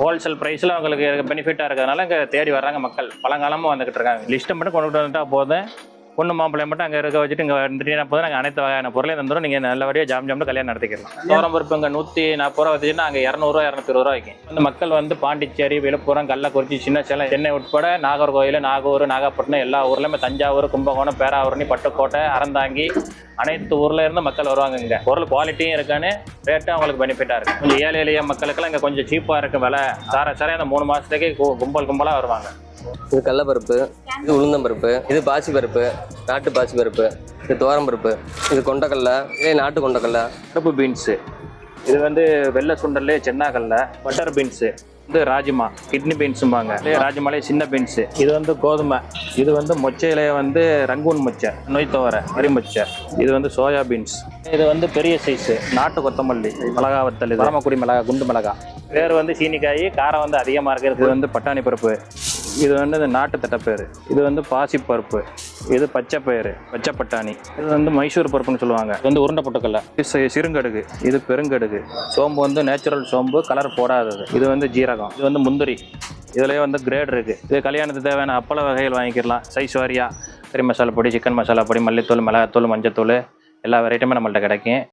Wholesale ப்ரைஸில் அவங்களுக்கு பெனிஃபிட்டாக இருக்கிறதுனால இங்கே தேடி வர்றாங்க மக்கள். பழங்காலமாக வந்துக்கிட்டு இருக்காங்க. லிஸ்ட்டை மட்டும் கொண்டுகிட்டு வந்துட்டா போதும். பொண்ணு மாப்பிள்ளை மட்டும் அங்கே இருக்க வச்சுட்டு இங்கே வந்துட்டீங்கன்னா போது நாங்கள் அனைத்து வகையான பொருளையும் தந்துடும் நீங்கள் நல்லபடியாக ஜாம் ஜாம்னு கல்யாணம் நடத்திக்கலாம் சோரம் பருப்பு இங்கே நூற்றி நாற்பது ரூபா வச்சுன்னா அங்கே இரநூறுவா இரநூத்தி ரூபா வைக்கும். வந்து மக்கள் வந்து பாண்டிச்சேரி விழுப்புரம் கள்ளக்குறிச்சி சின்ன சேலம் சென்னை உட்பட நாகர்கோயில் நாகூர் நாகப்பட்டினம் எல்லா ஊர்லேயுமே தஞ்சாவூர் கும்பகோணம் பேராவூரணி பட்டுக்கோட்டை அறந்தாங்கி அனைத்து ஊர்ல இருந்து மக்கள் வருவாங்க இங்கே. பொருள் குவாலிட்டியும் இருக்கான்னு ரேட்டும் அவங்களுக்கு பெனிஃபிட்டாக இருக்குது கொஞ்சம் ஏழை எளிய மக்களுக்கெல்லாம் இங்கே கொஞ்சம் சீப்பாக இருக்கும் விலை. சார சாரே அந்த மூணு மாதத்துக்கு கும்பல் கும்பலாக வருவாங்க. இது கடலப்பருப்பு இது உளுந்தம்பருப்பு இது பாசி பருப்பு நாட்டு பாசி பருப்பு இது துவரம்பருப்பு இது கொண்டக்கடலை இதே நாட்டு கொண்டக்கடலை. கருப்பு பீன்ஸு இது வந்து வெள்ளை சுண்டல் சென்னாக்கல்ல பட்டர் பீன்ஸு இது ராஜ்மா கிட்னி பீன்ஸும்பாங்க இதே ராஜ்மாலே சின்ன பீன்ஸு இது வந்து கோதுமை. இது வந்து மொச்சையில வந்து ரங்கூன் மொச்சை நொய் துவரை வரி மொச்சை. இது வந்து சோயா பீன்ஸ் இது வந்து பெரிய சைஸு நாட்டு கொத்தமல்லி மிளகா வத்தல் இது. பரமக்குடி மிளகா குண்டு மிளகா. வேறு வந்து சீனிக்காய் காரம் வந்து அதிகமாக இருக்குது இது வந்து பட்டாணி பருப்பு. இது வந்து இந்த நாட்டு தட்டைப்பயிறு. இது வந்து பாசிப்பருப்பு இது பச்சை பயிறு பச்சை பட்டாணி. இது வந்து மைசூர் பருப்புன்னு சொல்லுவாங்க. இது வந்து உருண்டை பொட்டுக்கல்ல. இது சி- சிறுங்கடுகு. இது பெருங்கடுகு. சோம்பு வந்து நேச்சுரல் சோம்பு கலர் போடாதது. இது வந்து ஜீரகம். இது வந்து முந்திரி. இதுலேயே வந்து கிரேட் இருக்குது இது கல்யாணத்துக்கு தேவையான அப்பள வகைகள் வாங்கிக்கலாம். சைஸ் வாரியா. கறி மசாலா பொடி சிக்கன் மசாலா பொடி மல்லித்தூள் மிளகாத்தூள் மஞ்சத்தூள். எல்லா வெரைட்டியுமே நம்மள்ட்ட கிடைக்கும்.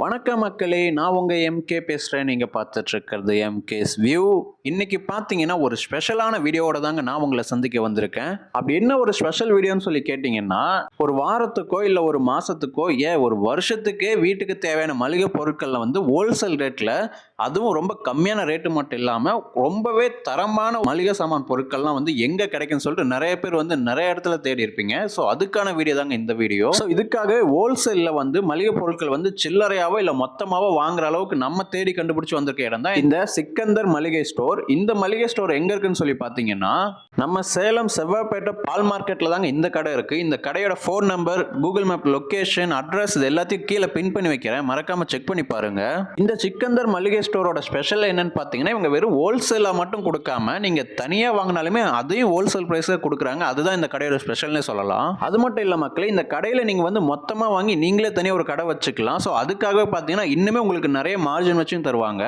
வணக்கம் மக்களே நான் உங்கள் எம்கே பேசுகிறேன் நீங்கள் பார்த்துட்டு இருக்கிறது எம்கேஸ் வியூ இன்னைக்கு பார்த்தீங்கன்னா ஒரு ஸ்பெஷலான வீடியோவோட தாங்க நான் உங்களை சந்திக்க வந்திருக்கேன். அப்படி என்ன ஒரு ஸ்பெஷல் வீடியோன்னு சொல்லி கேட்டிங்கன்னா ஒரு வாரத்துக்கோ இல்லை ஒரு மாதத்துக்கோ ஏன் ஒரு வருஷத்துக்கே வீட்டுக்கு தேவையான மளிகை பொருட்களில் வந்து ஹோல்சேல் ரேட்டில் அதுவும் ரொம்ப கம்மியான ரேட்டு மட்டும் இல்லாமல் ரொம்பவே தரமான மளிகை சாமான் பொருட்கள்லாம் வந்து எங்கே கிடைக்குன்னு சொல்லிட்டு நிறைய பேர் வந்து நிறைய இடத்துல தேடி இருப்பீங்க. ஸோ அதுக்கான வீடியோ தாங்க இந்த வீடியோ. ஸோ இதுக்காக ஹோல்சேலில் வந்து மளிகை பொருட்கள் வந்து சில்லறையாக சில்லறையாவோ இல்லை மொத்தமாவோ வாங்குற அளவுக்கு நம்ம தேடி கண்டுபிடிச்சு வந்திருக்க இடம் தான் இந்த சிக்கந்தர் மளிகை ஸ்டோர். இந்த மளிகை ஸ்டோர் எங்கே இருக்குன்னு சொல்லி பார்த்தீங்கன்னா நம்ம சேலம் செவ்வாய்ப்பேட்டை பால் மார்க்கெட்டில் தாங்க இந்த கடை இருக்குது இந்த கடையோட phone number Google map location address இது எல்லாத்தையும் கீழே பின் பண்ணி வைக்கிறேன். மறக்காம செக் பண்ணி பாருங்க. இந்த சிக்கந்தர் மளிகை ஸ்டோரோட ஸ்பெஷல் என்னன்னு பார்த்தீங்கன்னா இவங்க வெறும் ஹோல்சேலாக மட்டும் கொடுக்காம நீங்கள் தனியாக வாங்கினாலுமே அதையும் ஹோல்சேல் ப்ரைஸில் கொடுக்குறாங்க. அதுதான் இந்த கடையோட ஸ்பெஷல்னே சொல்லலாம். அது மட்டும் இல்லை மக்களே இந்த கடையில் நீங்கள் வந்து மொத்தமாக வாங்கி நீங்களே தனியாக ஒரு கடை வச்சுக்கலாம். ஸோ அதுக்காக பார்த்தீங்கன்னா இன்னுமே உங்களுக்கு நிறைய மார்ஜின் வச்சும் தருவாங்க.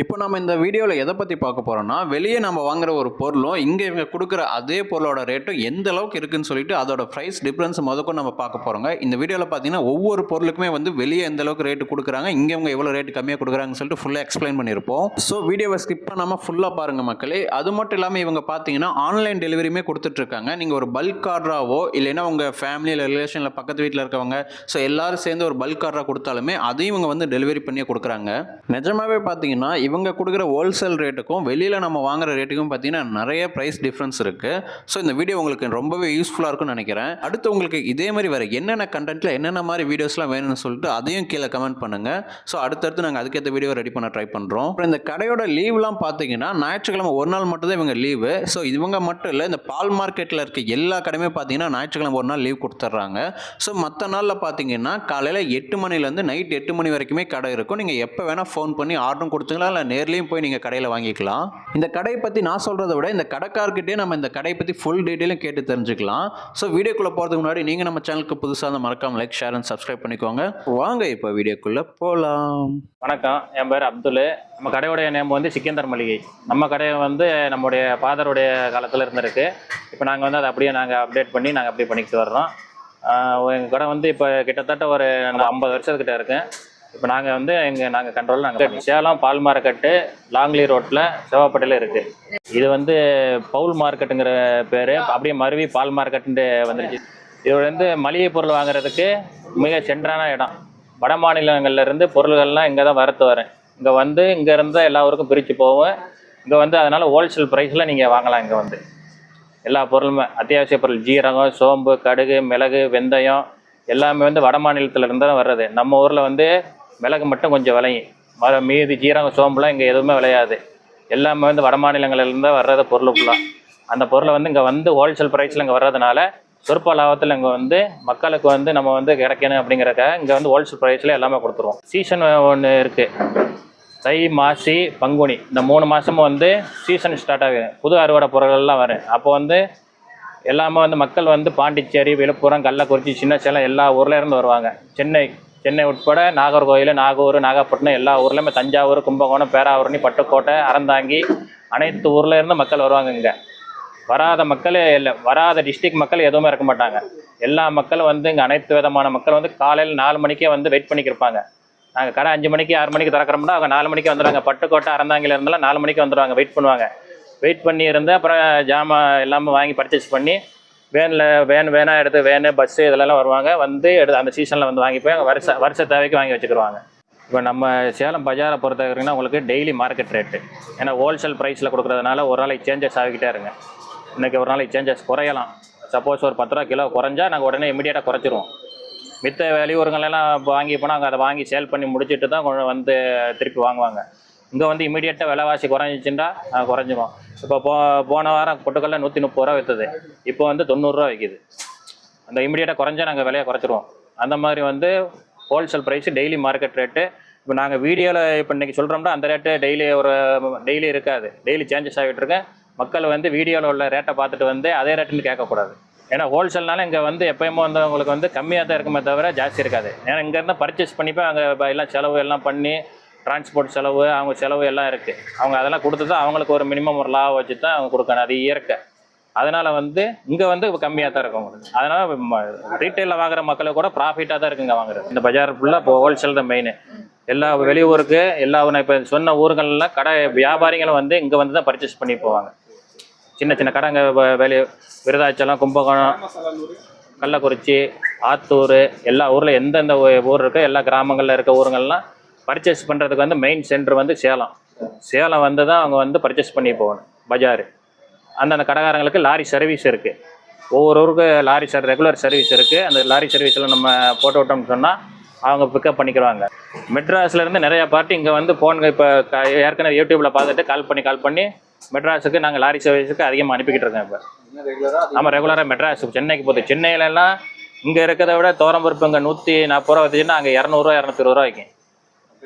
இப்போ நம்ம இந்த வீடியோவில் எதை பற்றி பார்க்க போகிறோம்னா வெளியே நம்ம வாங்குற ஒரு பொருளும் இங்கே இவங்க கொடுக்குற அதே பொருளோட ரேட்டும் எந்த அளவுக்கு இருக்குன்னு சொல்லிட்டு அதோட ப்ரைஸ் டிஃப்ரென்ஸ் முதக்கும் நம்ம பார்க்க போகிறோங்க இந்த வீடியோவில் பார்த்தீங்கன்னா ஒவ்வொரு பொருளுக்குமே வந்து வெளியே எந்த அளவுக்கு ரேட்டு கொடுக்குறாங்க இங்கே இவங்க எவ்வளோ ரேட்டு கம்மியாக கொடுக்குறாங்கன்னு சொல்லிட்டு ஃபுல்லாக எக்ஸ்பிளைன் பண்ணியிருப்போம். ஸோ வீடியோவை ஸ்கிப் பண்ணாமல் ஃபுல்லாக பாருங்கள் மக்களே. அது மட்டும் இல்லாமல் இவங்க பார்த்தீங்கன்னா ஆன்லைன் டெலிவரியுமே கொடுத்துட்ருக்காங்க. நீங்கள் ஒரு பல்க் ஆர்டராகவோ இல்லைன்னா உங்கள் ஃபேமிலியில் ரிலேஷனில் பக்கத்து வீட்டில் இருக்கவங்க ஸோ எல்லாரும் சேர்ந்து ஒரு பல்க் ஆர்டராக கொடுத்தாலுமே அதையும் இவங்க வந்து டெலிவரி பண்ணியே கொடுக்குறாங்க. நிஜமாவே பார்த்தீங்கன்னா இவங்க கொடுக்குற ஹோல்சேல் ரேட்டுக்கும் வெளியில் நம்ம வாங்குற ரேட்டுக்கும் பார்த்தீங்கன்னா நிறைய ப்ரைஸ் டிஃப்ரென்ஸ் இருக்குது ஸோ இந்த வீடியோ உங்களுக்கு ரொம்பவே யூஸ்ஃபுல்லாக இருக்கும்னு நினைக்கிறேன். அடுத்து உங்களுக்கு இதே மாதிரி வேறு என்னென்ன கண்டென்ட்டில் என்னென்ன மாதிரி வீடியோஸ்லாம் வேணும்னு சொல்லிட்டு அதையும் கீழே கமெண்ட் பண்ணுங்கள் ஸோ அடுத்தடுத்து நாங்கள் அதுக்கேற்ற வீடியோ ரெடி பண்ண ட்ரை பண்ணுறோம் அப்புறம் இந்த கடையோட லீவ்லாம் பார்த்தீங்கன்னா ஞாயிற்றுக்கிழமை ஒரு நாள் மட்டும் தான் இவங்க லீவு ஸோ இவங்க மட்டும் இல்லை இந்த பால் மார்க்கெட்டில் இருக்க எல்லா கடையுமே பார்த்தீங்கன்னா ஞாயிற்றுக்கிழமை ஒரு நாள் லீவ் கொடுத்துட்றாங்க. ஸோ மற்ற நாளில் பார்த்தீங்கன்னா காலையில் எட்டு மணிலேருந்து நைட் எட்டு மணி வரைக்குமே கடை இருக்கும். நீங்கள் எப்போ வேணால் ஃபோன் பண்ணி ஆர்டரும் கொடுத்துங்களா இல்லை நேர்லேயும் போய் நீங்கள் கடையில் வாங்கிக்கலாம். இந்த கடையை பற்றி நான் சொல்கிறத விட இந்த கடைக்கார்கிட்டே நம்ம இந்த கடையை பற்றி ஃபுல் டீட்டெயிலும் கேட்டு தெரிஞ்சுக்கலாம். ஸோ வீடியோக்குள்ளே போகிறதுக்கு முன்னாடி நீங்கள் நம்ம சேனலுக்கு புதுசாக இருந்தால் மறக்காம லைக் ஷேர் அண்ட் சப்ஸ்கிரைப் பண்ணிக்கோங்க. வாங்க இப்போ வீடியோக்குள்ளே போகலாம் வணக்கம். என் பேர் அப்துல். நம்ம கடையோடைய நேம் வந்து சிக்கந்தர் மளிகை. நம்ம கடையை வந்து நம்முடைய ஃபாதருடைய காலத்தில் இருந்திருக்கு. இப்போ நாங்கள் வந்து அதை அப்படியே நாங்கள் அப்டேட் பண்ணி நாங்கள் அப்படியே பண்ணிக்கிட்டு வர்றோம். எங்கள் கடை வந்து இப்போ கிட்டத்தட்ட ஒரு ஐம்பது வருஷத்துக்கிட்ட இருக்குது இப்போ நாங்கள் வந்து எங்கள் நாங்கள் கண்ட்ரோலில் நாங்கள் சேலம் பால் மார்க்கெட்டு லாங்லி ரோட்டில் செவ்வாப்பேட்டையில் இருக்குது இது வந்து பவுல் மார்க்கெட்டுங்கிற பேர். அப்படியே மருவி பால் மார்க்கெட்டுன்ட்டு வந்துருச்சு. இது வந்து மளிகை பொருள் வாங்குறதுக்கு மிக சென்றான இடம். வட மாநிலங்கள்லேருந்து பொருள்கள்லாம் இங்கே தான் வரத்து வரேன் இங்கே வந்து இங்கே இருந்தால் எல்லா ஊருக்கும் பிரித்து போவோம் இங்கே வந்து அதனால் ஹோல்சேல் ப்ரைஸில் நீங்கள் வாங்கலாம் இங்கே வந்து. எல்லா பொருளுமே. அத்தியாவசிய பொருள் ஜீரகம் சோம்பு கடுகு மிளகு வெந்தயம் எல்லாமே வந்து வட மாநிலத்தில் இருந்து தான் வர்றது. நம்ம ஊரில் வந்து மிளகு மட்டும் கொஞ்சம் விளையும். மர மீதி ஜீரகம் சோம்புலாம் இங்கே எதுவுமே விளையாது. எல்லாமே வந்து வட மாநிலங்கள்லேருந்து வர்றத வர்றது பொருள் ஃபுல்லாக அந்த பொருளை வந்து இங்கே வந்து ஹோல்சேல் ப்ரைஸில் இங்கே வர்றதுனால சொற்ப லாபத்தில் இங்கே வந்து மக்களுக்கு வந்து நம்ம வந்து கிடைக்கணும் அப்படிங்கிறக்காக இங்கே வந்து ஹோல்சேல் ப்ரைஸில் எல்லாமே கொடுத்துருவோம். சீசன் ஒன்று இருக்குது தை மாசி பங்குனி. இந்த மூணு மாதமும் வந்து சீசன் ஸ்டார்ட் ஆகுது. புது அறுவடை பொருள்கள்லாம் வரும். அப்போ வந்து எல்லாமே வந்து மக்கள் வந்து பாண்டிச்சேரி விழுப்புரம் கள்ளக்குறிச்சி சின்ன சேலம் எல்லா ஊர்லேருந்து வருவாங்க. சென்னை சென்னை உட்பட நாகர்கோயில் நாகூர் நாகப்பட்டினம் எல்லா ஊர்லேயுமே தஞ்சாவூர் கும்பகோணம் பேராவூரணி பட்டுக்கோட்டை அறந்தாங்கி அனைத்து ஊரில் இருந்து மக்கள் வருவாங்க இங்கே. வராத மக்களே இல்லை வராத டிஸ்ட்ரிக் மக்கள் எதுவுமே இருக்க மாட்டாங்க. எல்லா மக்களும் வந்து இங்கே அனைத்து விதமான மக்கள் வந்து காலையில் நாலு மணிக்கே வந்து வெயிட் பண்ணிக்கிருப்பாங்க நாங்கள் கடை அஞ்சு மணிக்கு ஆறு மணிக்கு திறக்கிறோம்னா அவங்க நாலு மணிக்கு வந்துடுவாங்க பட்டுக்கோட்டை அறந்தாங்கில இருந்தாலும் நாலு மணிக்கு வந்துடுவாங்க வெயிட் பண்ணுவாங்க. வெயிட் பண்ணி இருந்து அப்புறம் ஜாமான் எல்லாமே வாங்கி பர்ச்சேஸ் பண்ணி வேனில் வேன் வேனாக எடுத்து வேனு பஸ்ஸு இதெல்லாம் வருவாங்க. வந்து எடுத்து அந்த சீசனில் வந்து வாங்கி போய் அங்கே வருஷ வருஷ தேவைக்கு வாங்கி வச்சுக்கிடுவாங்க இப்போ நம்ம சேலம் பஜாரை பொறுத்த வரைக்கும்னா உங்களுக்கு டெய்லி மார்க்கெட் ரேட்டு ஏன்னா ஹோல்சேல் ப்ரைஸில் கொடுக்குறதுனால ஒரு நாளைக்கு சேஞ்சஸ் ஆகிக்கிட்டே இருங்க. இன்றைக்கி ஒரு நாளைக்கு சேஞ்சஸ் குறையலாம். சப்போஸ் ஒரு பத்து ரூபா கிலோ குறைஞ்சா நாங்கள் உடனே இமீடியட்டாக குறைச்சிருவோம். மித்த வெளியூருங்களெல்லாம் வாங்கி போனால் அங்கே அதை வாங்கி சேல் பண்ணி முடிச்சுட்டு தான் கொண்டு வந்து திருப்பி வாங்குவாங்க. இங்கே வந்து இமீடியட்டாக விலைவாசி குறைஞ்சிச்சுன்னா குறைஞ்சிரும். இப்போ போ போன வாரம் பொட்டுக்கல்ல நூற்றி முப்பது ரூபா விற்றுது இப்போ வந்து தொண்ணூறுரூவா விற்கிது அந்த இமீடியட்டாக குறைஞ்சா நாங்கள் விலையை குறைச்சிருவோம். அந்த மாதிரி வந்து wholesale price daily market rate இப்போ நாங்கள் வீடியோவில் இப்போ இன்றைக்கி சொல்கிறோம்னா அந்த ரேட்டு டெய்லி ஒரு டெய்லி இருக்காது. டெய்லி சேஞ்சஸ் ஆகிட்டு இருக்கு. மக்கள் வந்து வீடியோவில் உள்ள ரேட்டை பார்த்துட்டு வந்து அதே ரேட்டுன்னு கேட்கக்கூடாது. ஏன்னா ஹோல்சேல்னால இங்கே வந்து எப்பயுமே வந்து உங்களுக்கு வந்து கம்மியாக தான் இருக்குமே தவிர ஜாஸ்தி இருக்காது. ஏன்னா இங்கேருந்து பர்ச்சேஸ் பண்ணிப்போ அங்கே எல்லாம் செலவு எல்லாம் பண்ணி டிரான்ஸ்போர்ட் செலவு அவங்க செலவு எல்லாம் இருக்குது அவங்க அதெல்லாம் கொடுத்து தான் அவங்களுக்கு ஒரு மினிமம் ஒரு லாபம் வச்சு தான் அவங்க கொடுக்கணும். அது இயற்கை. அதனால் வந்து இங்கே வந்து கம்மியாக தான் இருக்கும் உங்களுக்கு அதனால் ரீட்டைலில் வாங்குற மக்களை கூட ப்ராஃபிட்டாக தான் இருக்குங்க வாங்குறது. இந்த பஜார் ஃபுல்லாக இப்போ ஹோல்சேல் தான் மெயின் எல்லா வெளியூருக்கு எல்லா இப்போ சொன்ன ஊர்கள்லாம் கடை வியாபாரிகளும் வந்து இங்கே வந்து தான் பர்ச்சேஸ் பண்ணி போவாங்க. சின்ன சின்ன கடைங்க வ- வெளி விருதாச்சலம் கும்பகோணம் கள்ளக்குறிச்சி ஆத்தூர் எல்லா ஊரில் எந்தெந்த ஊர் இருக்கோ எல்லா கிராமங்களில் இருக்க ஊருங்கள்லாம் பர்ச்சேஸ் பண்ணுறதுக்கு வந்து மெயின் சென்டர் வந்து சேலம். சேலம் வந்து தான் அவங்க வந்து பர்ச்சேஸ் பண்ணி போகணும் பஜார். அந்தந்த கடைக்காரங்களுக்கு லாரி சர்வீஸ் இருக்குது ஒவ்வொரு ஊருக்கு லாரி சர் ரெகுலர் சர்வீஸ் இருக்குது அந்த லாரி சர்வீஸில் நம்ம போட்டு விட்டோம்னு சொன்னால் அவங்க பிக்கப் பண்ணிக்கிறாங்க மெட்ராஸ்லேருந்து நிறையா நிறைய பார்ட்டி இங்கே வந்து ஃபோன் இப்போ ஏற்கனவே யூடியூப்பில் பார்த்துட்டு கால் பண்ணி கால் பண்ணி மெட்ராஸுக்கு நாங்கள் லாரி சர்வீஸுக்கு அதிகமாக அனுப்பிக்கிட்டு இருக்கோம் இப்போ. நம்ம ரெகுலராக மெட்ராஸ் சென்னைக்கு போகுது. சென்னையிலலாம் இங்கே இருக்கிறத விட தோரம்பருப்பு இங்கே நூற்றி நாற்பது ரூபா வச்சுன்னா அங்கே இரநூறுவா இரநூத்தி இருபது ரூபா வைக்கும்.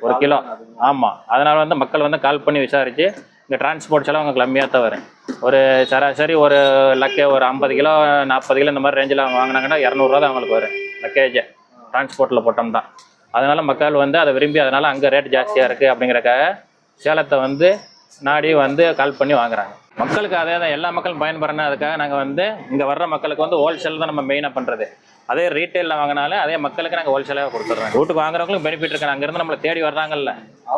ஒரு கிலோ. ஆமாம் அதனால வந்து மக்கள் வந்து கால் பண்ணி விசாரித்து இந்த டிரான்ஸ்போர்ட் செலவு அவங்க கம்மியாக தான் வரும். ஒரு சராசரி ஒரு லக்கே ஒரு ஐம்பது கிலோ நாற்பது கிலோ இந்த மாதிரி ரேஞ்சில் அவங்க வாங்கினாங்கன்னா இரநூறுவா தான் அவங்களுக்கு வரும் லக்கேஜ் டிரான்ஸ்போர்ட்டில் போட்டோம்னா. அதனால மக்கள் வந்து அதை விரும்பி அதனால அங்கே ரேட் ஜாஸ்தியாக இருக்குது அப்படிங்கிறக்காக சேலத்தை வந்து நாடி வந்து கால் பண்ணி வாங்குறாங்க. மக்களுக்கு அதே தான் எல்லா மக்களும் பயன்பெறணும் அதுக்காக நாங்கள் வந்து இங்கே வர்ற மக்களுக்கு வந்து ஹோல்சேல் தான் நம்ம மெயினாக பண்ணுறது அதே ரீட்டைலில் வாங்கினாலும் அதே மக்களுக்கு நாங்கள் ஹோல்சேலாக கொடுத்துட்றோம். வீட்டுக்கு வாங்குறவங்களும் பெனிஃபிட் இருக்கு. அங்கேருந்து நம்மளை தேடி வர்றாங்கல்ல.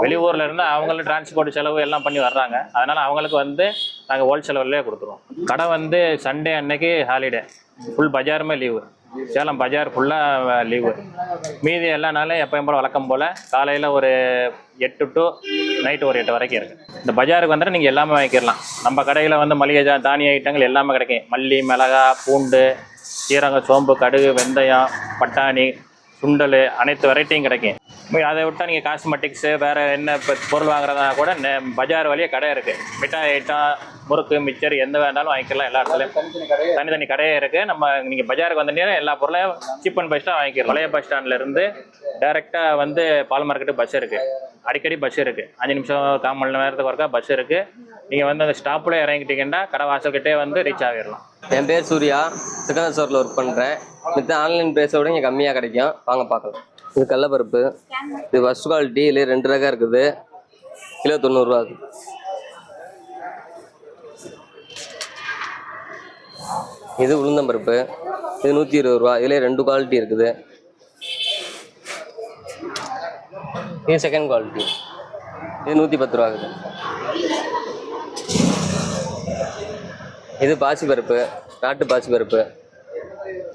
வெளியூர்ல இருந்து அவங்களும் டிரான்ஸ்போர்ட் செலவு எல்லாம் பண்ணி வர்றாங்க. அதனால அவங்களுக்கு வந்து நாங்கள் ஹோல்சேல் விலையே கொடுத்துருவோம் கடை வந்து சண்டே அன்னைக்கு ஹாலிடே ஃபுல் பஜாருமே லீவு சேலம் பஜார் ஃபுல்லாக லீவு மீதி எல்லா நாளும் எப்பயும் போல் வழக்கம் போல் காலையில் ஒரு எட்டு டு நைட்டு ஒரு எட்டு வரைக்கும் இருக்குது இந்த பஜாருக்கு வந்துட்டு நீங்கள் எல்லாமே வாங்கிக்கலாம். நம்ம கடையில் வந்து மளிகை தானிய ஐட்டங்கள் எல்லாமே கிடைக்கும். மல்லி மிளகா பூண்டு சீரகம் சோம்பு கடுகு வெந்தயம் பட்டாணி சுண்டல் அனைத்து வெரைட்டியும் கிடைக்கும். அதை விட்டால் நீங்கள் காஸ்மெட்டிக்ஸு வேறு என்ன இப்போ பொருள் வாங்குறதா கூட பஜார் வழியே கடை இருக்குது மிட்டாய் ஐட்டம் முறுக்கு மிச்சர் எந்த வேணாலும் வாங்கிக்கலாம் எல்லா இடத்துலையும். தனித்தனி கடையே இருக்குது நம்ம நீங்கள் பஜாருக்கு வந்தீங்கன்னா எல்லா பொருளையும் சீப் அண்ட் பெஸ்ட்டாக வாங்கிக்கலாம். பழைய பஸ் ஸ்டாண்ட்லேருந்து டேரெக்டாக வந்து பால் மார்க்கெட்டு பஸ் இருக்குது அடிக்கடி பஸ் இருக்குது அஞ்சு நிமிஷம் கால் மணி நேரத்துக்கு ஒருக்கா பஸ் இருக்குது நீங்கள் வந்து அந்த ஸ்டாப்பில் இறங்கிட்டீங்கன்னா கடை வாசல்கிட்டே வந்து ரீச் ஆகிடலாம். என் பேர் சூர்யா. சிக்கன் ஸ்டோரில் ஒர்க் பண்ணுறேன் மித்த ஆன்லைன் ப்ரைஸை விட இங்கே கம்மியாக கிடைக்கும். வாங்க பார்க்கலாம். இது கடலப்பருப்பு. இது ஃபஸ்ட் குவாலிட்டி இதில் ரெண்டு ரகம் இருக்குது. கிலோ தொண்ணூறுரூவா அது. இது உளுந்தம்பருப்பு. இது நூற்றி இருபது ரூபா. இதிலே ரெண்டு குவாலிட்டி இருக்குது. இது செகண்ட் குவாலிட்டி இது நூற்றி பத்து ரூபா இருக்குது. இது பாசிப்பருப்பு நாட்டு பாசிப்பருப்பு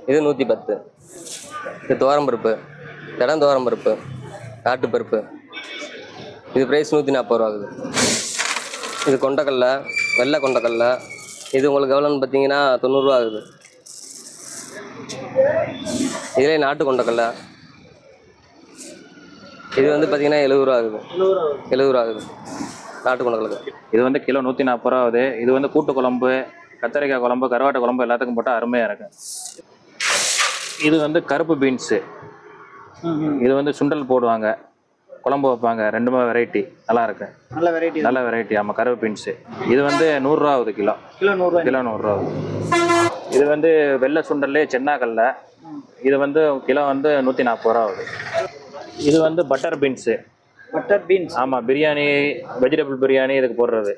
இது நூற்றி பத்து. இது துவரம்பருப்பு இடம் துவரம்பருப்பு நாட்டு பருப்பு. இது ப்ரைஸ் நூற்றி நாற்பது ரூபா ஆகுது. இது கொண்டக்கடல வெள்ளை கொண்டக்கடல. இது உங்களுக்கு எவ்வளோன்னு பார்த்தீங்கன்னா தொண்ணூறுரூவா ஆகுது. இதிலே நாட்டு கொண்டக்கடல. இது வந்து பார்த்தீங்கன்னா எழுபது ரூபா ஆகுது. எழுபது ரூபா ஆகுது. நாட்டு கொண்டக்கடலை. இது வந்து கிலோ நூற்றி நாற்பது ரூபா ஆகுது. இது வந்து கூட்டு குழம்பு கத்தரிக்காய் குழம்பு கருவாட்டு குழம்பு எல்லாத்துக்கும் போட்டால் அருமையாக இருக்கும். இது வந்து கருப்பு பீன்ஸு. இது வந்து சுண்டல் போடுவாங்க. குழம்பு வைப்பாங்க. ரெண்டுமே வெரைட்டி நல்லா இருக்கு. நல்ல வெரைட்டி நல்ல வெரைட்டி ஆமாம் கருப்பு பீன்ஸு. இது வந்து நூறுரூவா ஆகுது கிலோ. கிலோ நூறுரூவா கிலோ நூறுரூவா இது வந்து வெள்ளை சுண்டல்லே சென்னாக்கல்ல. இது வந்து கிலோ வந்து நூற்றி நாற்பது ரூபா ஆகுது. இது வந்து பட்டர் பீன்ஸு. பட்டர் பீன்ஸ் ஆமாம் பிரியாணி வெஜிடபிள் பிரியாணி இதுக்கு போடுறது.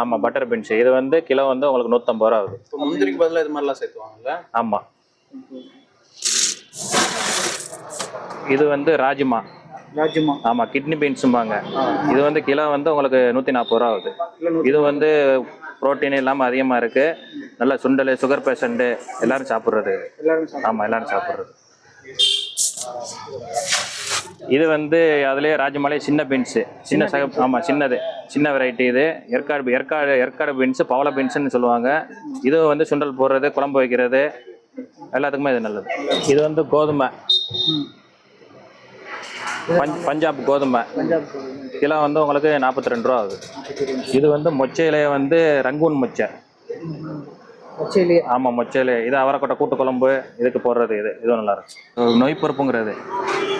ஆமாம் பட்டர் பீன்ஸ் இது வந்து கிலோ வந்து உங்களுக்கு நூற்றம்பது ரூபா ஆகுது. முந்திரிக்கு பதிலாக இது மாதிரிலாம் சேர்த்துவாங்கல்ல? ஆமாம் இது வந்து ராஜ்மா. ராஜ்மா. ஆமாம் கிட்னி பீன்ஸும்பாங்க இது வந்து கிலோ வந்து உங்களுக்கு நூற்றி நாற்பது ரூபா ஆகுது. இது வந்து புரோட்டீன் இல்லாமல் அதிகமாக இருக்குது நல்ல சுண்டல் சுகர் பேஷண்ட்டு எல்லாரும் சாப்பிட்றது. ஆமாம் எல்லாரும் சாப்பிட்றது. இது வந்து அதுலேயே ராஜமலை சின்ன பீன்ஸு சின்ன சக ஆமாம் சின்னது. சின்ன வெரைட்டி இது. ஏற்காடு ஏற்காடு ஏற்காடு பீன்ஸு பவள பீன்ஸுன்னு சொல்லுவாங்க. இது வந்து சுண்டல் போடுறது குழம்பு வைக்கிறது. எல்லாத்துக்குமே இது நல்லது. இது வந்து கோதுமை. பஞ்ச் பஞ்சாப் கோதுமை. கிலோ வந்து உங்களுக்கு நாற்பத்தி ரெண்டு ரூபா ஆகுது. இது வந்து மொச்சையிலே வந்து ரங்கூன் மொச்சை. பச்சையிலேயே ஆமாம் மொச்சையிலே. இது அவரைக்கொட்டை கூட்டு குழம்பு இதுக்கு போடுறது இது. இதுவும் நல்லா இருக்கும் நொய் பருப்புங்கிறது. ஆ,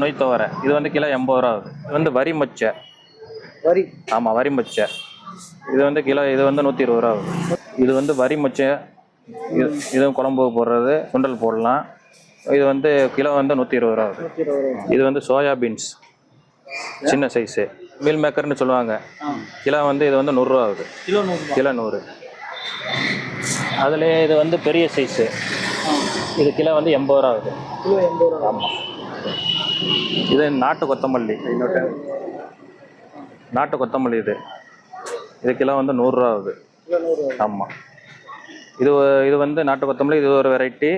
நொய் துவரை இது வந்து கிலோ எண்பது ரூபா ஆகுது. இது வந்து வரி மொச்சை. வரி? ஆமாம் வரி மொச்சை. இது வந்து கிலோ இது வந்து நூற்றி இருபது ரூபா ஆகுது. இது வந்து வரி மொச்சை. இது இதுவும் குழம்பு போடுறது சுண்டல் போடலாம். இது வந்து கிலோ வந்து நூற்றி இருபது ரூபா ஆகுது. இது வந்து சோயா பீன்ஸ். சின்ன சைஸு. மீல் மேக்கர்னு சொல்லுவாங்க. கிலோ வந்து இது வந்து நூறுரூவா ஆகுது. கிலோ நூறுபா கிலோ நூறு. அதுலேயே இது வந்து பெரிய சைஸு. இது கிலோ வந்து எண்பது ரூபா ஆகுது. கிலோ எண்பது ரூபா. ஆமாம் இது நாட்டு கொத்தமல்லி. நாட்டு கொத்தமல்லி இது. இது கிலோ வந்து நூறுரூவா ஆகுது. ஆமாம் இது இது வந்து நாட்டு கொத்தமல்லி இது ஒரு வெரைட்டி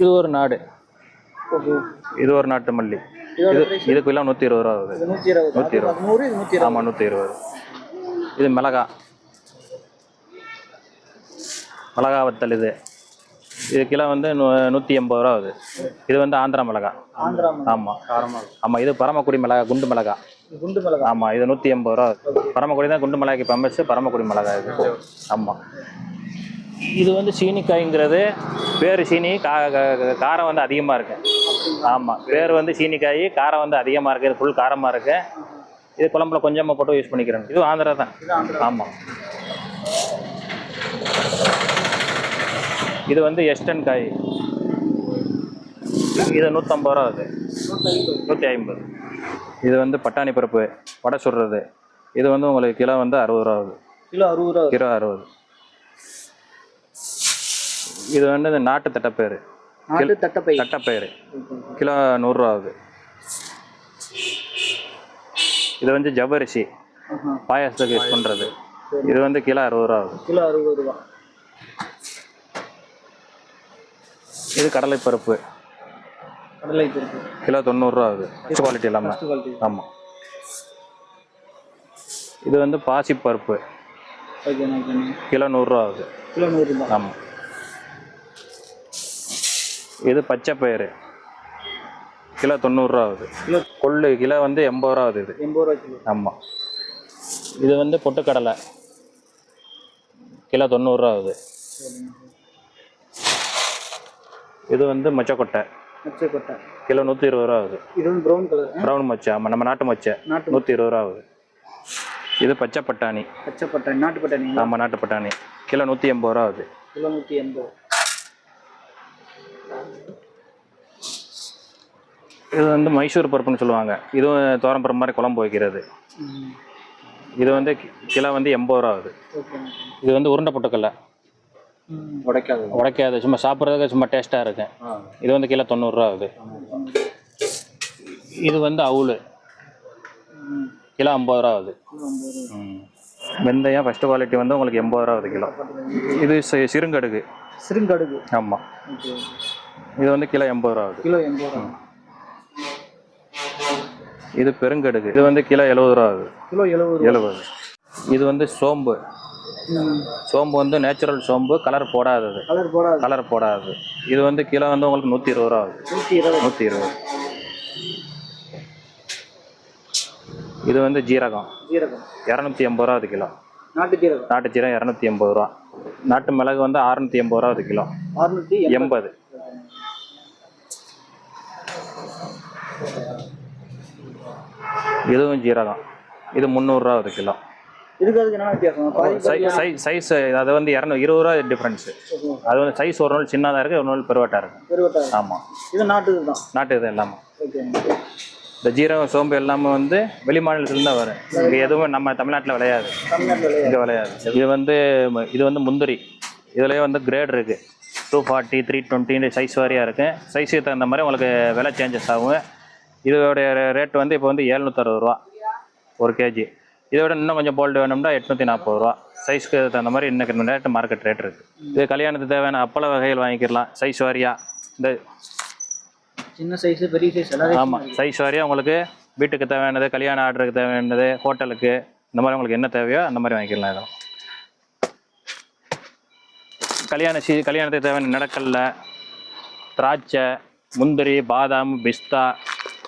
இது ஒரு நாடு. இது ஒரு நாட்டு மல்லி. இது? இது கிலோ நூற்றி இருபது ரூபா ஆகுது. நூற்றி இருபது. ஆமாம் நூற்றி இருபது. இது மிளகா. மிளகா வத்தல் இது. இது கிலோ வந்து நூ நூற்றி எண்பது ரூபா ஆகுது. இது வந்து ஆந்திரா மிளகா. ஆமாம் ஆமாம் இது பரமக்குடி மிளகா குண்டு மிளகா. குண்டு மிளகா. ஆமாம் இது நூற்றி எண்பது ரூபா. பரமக்குடி தான் குண்டு மிளகாய்க்கு ஃபேமஸ் பரமக்குடி மிளகா இது. ஆமாம் இது வந்து சீனிக்காய்ங்கிறது பேர் சீனி கா காரம் வந்து அதிகமாக இருக்கு. ஆமாம் பேர் வந்து சீனிக்காய் காரம் வந்து அதிகமாக இருக்குது இது ஃபுல் காரமாக இருக்கு. இது குழம்புல கொஞ்சமாக போட்டு யூஸ் பண்ணிக்கிறேன் இது ஆந்திரா தான். ஆமாம் இது வந்து எஸ்டன் காய். இது நூற்றம்பது ரூபா ஆகுது நூற்றி ஐம்பது. இது வந்து பட்டாணி பருப்பு வடை சுடுறது. இது வந்து உங்களுக்கு கிலோ வந்து அறுபது ரூபா ஆகுது கிலோ அறுபது ரூபா கிலோ அறுபது. இது வந்து இந்த நாட்டு தட்டைப்பயிறு. நாட்டு தட்டப்பை தட்டைப்பயிறு. கிலோ நூறுரூவா ஆகுது இது வந்து ஜவ்வரிசி. பாயாசத்துக்கு யூஸ் பண்ணுறது இது வந்து கிலோ அறுபது ரூபா ஆகுது கிலோ அறுபது ரூபா. இது கடலைப்பருப்பு. கடலை பருப்பு கிலோ தொண்ணூறுரூவா ஆகுது குவாலிட்டி இல்லாமல் ஆமாம் இது வந்து ஓகேண்ணா ஓகேண்ணா கிலோ நூறுரூவா ஆகுது கிலோ நூறு ரூபாய் ஆமாம் இது பச்சை பயிறு. கிலோ தொண்ணூறுரூவா ஆகுது கிலோ கொள்ளு கிலோ வந்து எண்பது ரூபா ஆகுது இது. எண்பது ரூபா கிலோ. ஆமாம் இது வந்து பொட்டுக்கடலை. கிலோ தொண்ணூறுரூவா ஆகுது இது வந்து மொச்சக்கொட்டை. மச்சக்கொட்டை. கிலோ நூற்றி இருபது ரூபா ஆகுது. இது வந்து ப்ரௌன் கலர் ப்ரௌன் மொச்சை. ஆமாம் நம்ம நாட்டு மொச்சை. நாட்டு நூற்றி இருபது ரூபா ஆகுது. இது பச்சை பட்டாணி. பச்சை பட்டாணி. நாட்டு பட்டாணி. ஆமாம் நாட்டு பட்டாணி. கிலோ நூற்றி எண்பது ரூபா ஆகுது. கிலோ நூற்றி எண்பது இது வந்து மைசூர் பருப்புன்னு சொல்லுவாங்க. இதுவும் தோரம் பருப்பு மாதிரி குழம்பு வைக்கிறது. இது வந்து கிலோ வந்து எண்பது ரூபா ஆகுது. இது வந்து உருண்டை பொட்டுக்கல்ல உடைக்காது உடைக்காது. சும்மா சாப்பிட்றதுக்கு சும்மா டேஸ்ட்டாக இருக்கும் இது வந்து கிலோ தொண்ணூறுரூவா ஆகுது. இது வந்து அவுள். ம் கிலோ ஐம்பது ரூபா. ஆகுது. வெந்தயம் ஃபஸ்ட்டு குவாலிட்டி வந்து உங்களுக்கு எண்பது ரூபா ஆகுது கிலோ. இது சிறுங்கடுகு. சிறுங்கடுகு. ஆமாம் இது வந்து கிலோ எண்பது ரூபா ஆகுது. கிலோ எண்பது ரூபா. இது பெருங்கடுகு. இது வந்து கிலோ எழுபது ரூபா ஆகுது. கிலோ எழுபது எழுபது இது வந்து சோம்பு. சோம்பு வந்து நேச்சுரல் சோம்பு கலர் போடாதது. கலர் போடாது. கலர் போடாது. இது வந்து கிலோ வந்து உங்களுக்கு நூற்றி இருபது ரூபா ஆகுது. நூற்றி இருபது. நூற்றி இருபது. இது வந்து ஜீரகம். ஜீரகம். இரநூத்தி எண்பது ரூபா அது கிலோ. நாட்டு ஜீரகம். நாட்டு ஜீரகம் இரநூத்தி எண்பது ரூபா. நாட்டு மிளகு வந்து அறுநூத்தி எண்பது ரூபா அது கிலோ. அறுநூற்றி எண்பது. இதுவும் ஜீரகம். இது முந்நூறுரூவா ஒரு கிலோ. இதுக்கு அதுக்கு என்ன வித்தியாசம் சைஸ் அது வந்து இரநூ இருபது ரூபா டிஃப்ரென்ஸு அது வந்து சைஸ் ஒரு நாள் சின்னதாக இருக்குது ஒரு நாள் பெருவாட்டாக இருக்குது ஆமாம் இது நாட்டு தான். நாட்டு இது எல்லாமே. ஓகே. இந்த ஜீரகம் சோம்பு எல்லாமே வந்து வெளி மாநிலத்துலேருந்து தான் வரும். இங்கே எதுவும் நம்ம தமிழ்நாட்டில் விளையாது. இங்கே விளையாது. இது வந்து இது வந்து முந்திரி. இதுலேயே வந்து கிரேட் இருக்குது two forty three twenty size வாரியாக இருக்குது சைஸுக்கு தகுந்த மாதிரி உங்களுக்கு விலை சேஞ்சஸ் ஆகும். இதோடைய ரேட் வந்து இப்போ வந்து எழுநூற்றறுபது ரூபா ஒரு கேஜி இதோட இன்னும் கொஞ்சம் போல்டு வேணும்னா எட்நூற்றி நாற்பது ரூபா. சைஸ்க்கு தகுந்த மாதிரி இன்னைக்கு ரேட் மார்க்கெட் ரேட் இருக்குது இது கல்யாணத்துக்கு தேவையான அப்பள வகைகள் வாங்கிக்கலாம் சைஸ் வாரியாக இந்த சின்ன சைஸ் பெரிய சைஸ் எல்லாம் ஆமாம் சைஸ் வாரியாக உங்களுக்கு வீட்டுக்கு தேவையானது கல்யாண ஆர்டருக்கு தேவையானது ஹோட்டலுக்கு இந்த மாதிரி உங்களுக்கு என்ன தேவையோ அந்த மாதிரி வாங்கிக்கலாம் இதெல்லாம். கல்யாண சீ கல்யாணத்துக்கு தேவையான நடக்கல்ல திராட்சை முந்திரி பாதாம் பிஸ்தா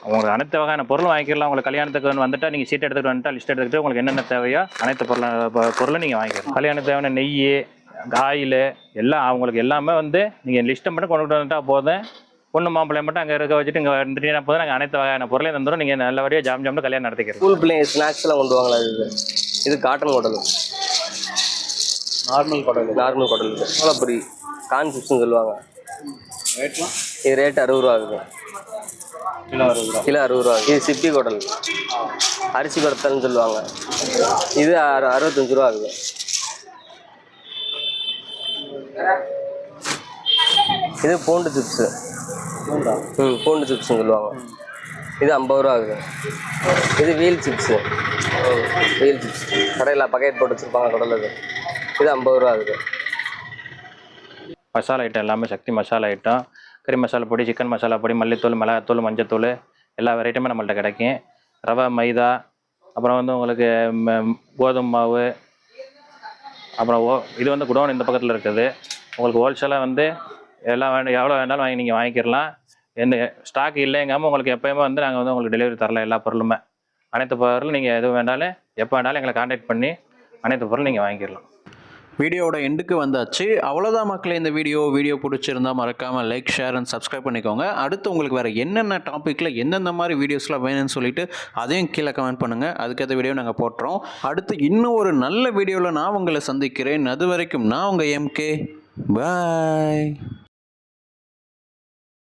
உங்களுக்கு அனைத்து வகையான பொருளும் வாங்கிக்கலாம் உங்களுக்கு கல்யாணத்துக்கு வந்து வந்துட்டா நீங்கள் சீட் எடுத்துகிட்டு வந்துட்டா லிஸ்ட் எடுத்துக்கிட்டு உங்களுக்கு என்னென்ன தேவையோ அனைத்து பொருளும் பொருளும் நீங்கள் வாங்கிக்கலாம். கல்யாணத்துக்கு தேவையான நெய் ஆயில் எல்லாம் அவங்களுக்கு எல்லாமே வந்து நீங்கள் லிஸ்ட்டை மட்டும் கொண்டுட்டு வந்துட்டா போதும். பொண்ணு மாப்பிள்ளை மட்டும் அங்கே இருக்க வச்சுட்டு இங்கே வந்துட்டீங்கன்னா போதும். நாங்கள் அனைத்து வகையான பொருளையும் தந்துடும் நீங்கள் நல்லபடியாக ஜாம் ஜாம்னு கல்யாணம் நடத்திக்கிறோம். ஸ்கூல் பிள்ளைங்க ஸ்நாக்ஸ்லாம் கொண்டு வாங்களா இது இது காட்டன் குடல் நார்மல் குடல் நார்மல் குடல் கார்ன் சிப்ஸ்னு சொல்லுவாங்க. ரேட்லாம் இது ரேட் அறுபது ரூபா ஆகுது. கிலோ அறுபது ரூபா. கிலோ அறுபது ரூபா. இது சிப்பி குடல். அரிசி குடத்தல்னு சொல்லுவாங்க. இது அறு அறுபத்தஞ்சு ரூபா ஆகுது. இது பூண்டு சிப்ஸு. ம் பூண்டு சிப்ஸ்னு சொல்லுவாங்க. இது ஐம்பது ரூபா ஆகுது. இது வீல் சிப்ஸு. Wheel chips. கடையில் பக்கெட் போட்டு வச்சுருப்பாங்க குடல் இது இது ஐம்பது ரூபா ஆகுது. மசாலா ஐட்டம் எல்லாமே சக்தி மசாலா ஐட்டம். கறி மசாலா பொடி சிக்கன் மசாலா பொடி மல்லித்தூள் மிளகாத்தூள் மஞ்சத்தூள் எல்லா வெரைட்டியுமே நம்மள்ட்ட கிடைக்கும். ரவை மைதா அப்புறம் வந்து உங்களுக்கு கோதுமை மாவு அப்புறம் ஓ இது வந்து குடோன் இந்த பக்கத்தில் இருக்குது. உங்களுக்கு ஹோல்சேலாக வந்து எல்லாம் வேணும் எவ்வளோ வேணாலும் வாங்கி நீங்கள் வாங்கிக்கிறலாம் எந்த ஸ்டாக் இல்லைங்காமல் உங்களுக்கு எப்போயுமே வந்து நாங்கள் வந்து உங்களுக்கு டெலிவரி தரலாம் எல்லா பொருளுமே. அனைத்து பொருளும் நீங்கள் எது வேண்டாலும் எப்போ வேணாலும் எங்களை காண்டாக்ட் பண்ணி அனைத்து பொருளும் நீங்கள் வாங்கிக்கலாம். வீடியோவோட எண்டுக்கு வந்தாச்சு. அவ்வளோதான் மக்களே இந்த வீடியோ. வீடியோ பிடிச்சிருந்தா மறக்காமல் லைக் ஷேர் அண்ட் சப்ஸ்கிரைப் பண்ணிக்கோங்க. அடுத்து உங்களுக்கு வேறு என்னென்ன டாப்பிக்கில் எந்தெந்த மாதிரி வீடியோஸ்லாம் வேணும்னு சொல்லிட்டு அதையும் கீழே கமெண்ட் பண்ணுங்கள் அதுக்கேற்ற வீடியோ நாங்கள் போட்டுறோம். அடுத்து இன்னும் ஒரு நல்ல வீடியோவில் நான் உங்களை சந்திக்கிறேன். அது வரைக்கும் நான் உங்கள் எம்கே பாய்